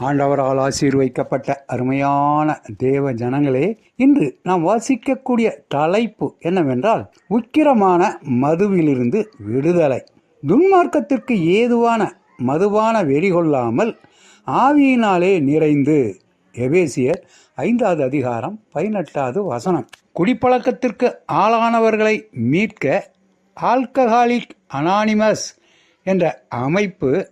ஆண்டவரால் ஆசீர்வைக்கப்பட்ட அருமையான தேவ ஜனங்களே இன்று நாம் வாசிக்கக்கூடிய தலைப்பு என்னவென்றால் உக்கிரமான மதுவிலிருந்து விடுதலை. துன்மார்க்கத்திற்கு ஏதுவான மதுவான வெறி கொள்ளாமல் ஆவியினாலே நிறைந்து. எபேசியர் ஐந்தாவது அதிகாரம் பதினெட்டாவது வசனம். குடிப்பழக்கத்திற்கு ஆளானவர்களை மீட்க ஆல்கஹாலிக் அனானிமஸ் என்ற அமைப்பு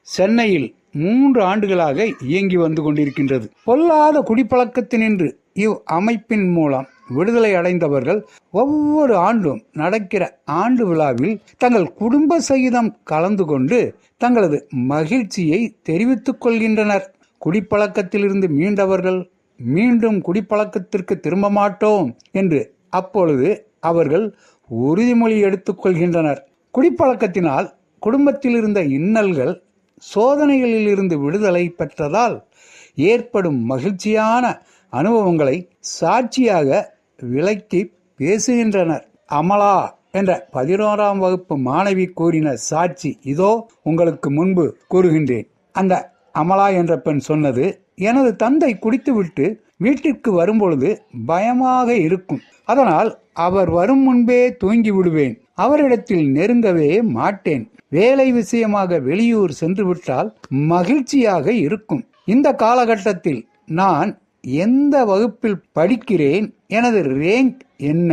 சென்னையில் மூன்று ஆண்டுகளாக இயங்கி வந்து கொண்டிருக்கின்றது. பொல்லாத குடிப்பழக்கத்தினின்று இவ் அமைப்பின் மூலம் விடுதலை அடைந்தவர்கள் ஒவ்வொரு ஆண்டும் நடக்கிற ஆண்டு விழாவில் தங்கள் குடும்ப சகிதம் கலந்து கொண்டு தங்களது மகிழ்ச்சியை தெரிவித்துக் கொள்கின்றனர். குடிப்பழக்கத்திலிருந்து மீண்டவர்கள் மீண்டும் குடிப்பழக்கத்திற்கு திரும்ப மாட்டோம் என்று அப்பொழுது அவர்கள் உறுதிமொழி எடுத்துக்கொள்கின்றனர் குடிப்பழக்கத்தினால் குடும்பத்தில் இருந்த இன்னல்கள் சோதனைகளில் இருந்து விடுதலை பெற்றதால் ஏற்படும் மகிழ்ச்சியான அனுபவங்களை சாட்சியாக விளக்கி பேசுகின்றனர். அமலா என்ற பதினோராம் வகுப்பு மாணவி கூறின சாட்சி இதோ உங்களுக்கு முன்பு கூறுகின்றேன். அந்த அமலா என்ற பெண் சொன்னது எனது தந்தை குடித்துவிட்டு வீட்டிற்கு வரும்பொழுது பயமாக இருக்கும். அதனால் அவர் வரும் முன்பே தூங்கி விடுவேன் அவரிடத்தில் நெருங்கவே மாட்டேன். வேலை விஷயமாக வெளியூர் சென்றுவிட்டால் மகிழ்ச்சியாக இருக்கும். இந்த காலகட்டத்தில் நான் எந்த வகுப்பில் படிக்கிறேன் எனது ரேங்க் என்ன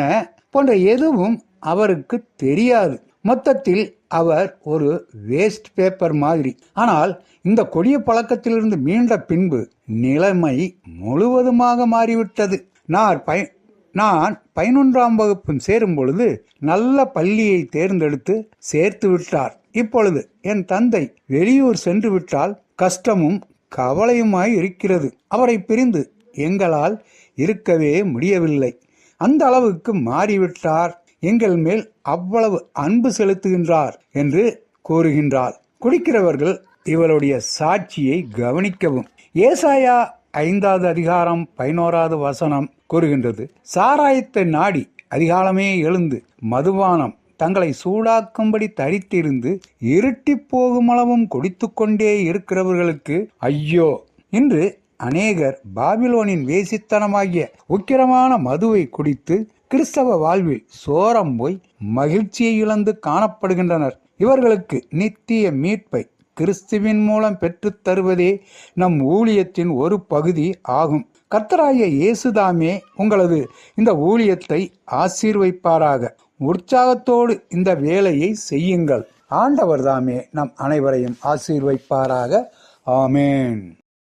போன்ற எதுவும் அவருக்கு தெரியாது. மொத்தத்தில் அவர் ஒரு வேஸ்ட் பேப்பர் மாதிரி. ஆனால் இந்த கொடிய பழக்கத்திலிருந்து மீண்ட பின்பு நிலைமை முழுவதுமாக மாறிவிட்டது. நான் பய நான் பதினொன்றாம் வகுப்பும் சேரும் பொழுது நல்ல பள்ளியை தேர்ந்தெடுத்து சேர்த்து விட்டார். இப்பொழுது என் தந்தை வெளியூர் சென்று விட்டால் கஷ்டமும் கவலையுமாய் இருக்கிறது. அவரை பிரிந்து எங்களால் இருக்கவே முடியவில்லை. அந்த அளவுக்கு மாறிவிட்டார். எங்கள் மேல் அவ்வளவு அன்பு செலுத்துகின்றார் என்று கூறுகின்றார். குடிக்கிறவர்கள் இவருடைய சாட்சியை கவனிக்கவும். ஏசாயா ஐந்தாவது அதிகாரம் பதினோராவது வசனம் கூறுகின்றது. சாராயத்தை நாடி அதிகாலமே எழுந்து மதுபானம் தங்களை சூடாக்கும்படி தரித்திருந்து இருட்டி போகுமளவும் குடித்து கொண்டே இருக்கிறவர்களுக்கு ஐயோ! இன்று அநேகர் பாபிலோனின் வேசித்தனமாகிய உக்கிரமான மதுவை குடித்து கிறிஸ்தவ வாழ்வில் சோரம் போய் மகிழ்ச்சியை இழந்து காணப்படுகின்றனர். இவர்களுக்கு நித்திய மீட்பை கிறிஸ்துவின் மூலம் பெற்றுத் தருவதே நம் ஊழியத்தின் ஒரு பகுதி ஆகும். கர்த்தராய இயேசுதாமே உங்களது இந்த ஊழியத்தை ஆசீர்வைப்பாராக. உற்சாகத்தோடு இந்த வேலையை செய்யுங்கள். ஆண்டவர் தாமே நம் அனைவரையும் ஆசீர்வைப்பாராக. ஆமேன்.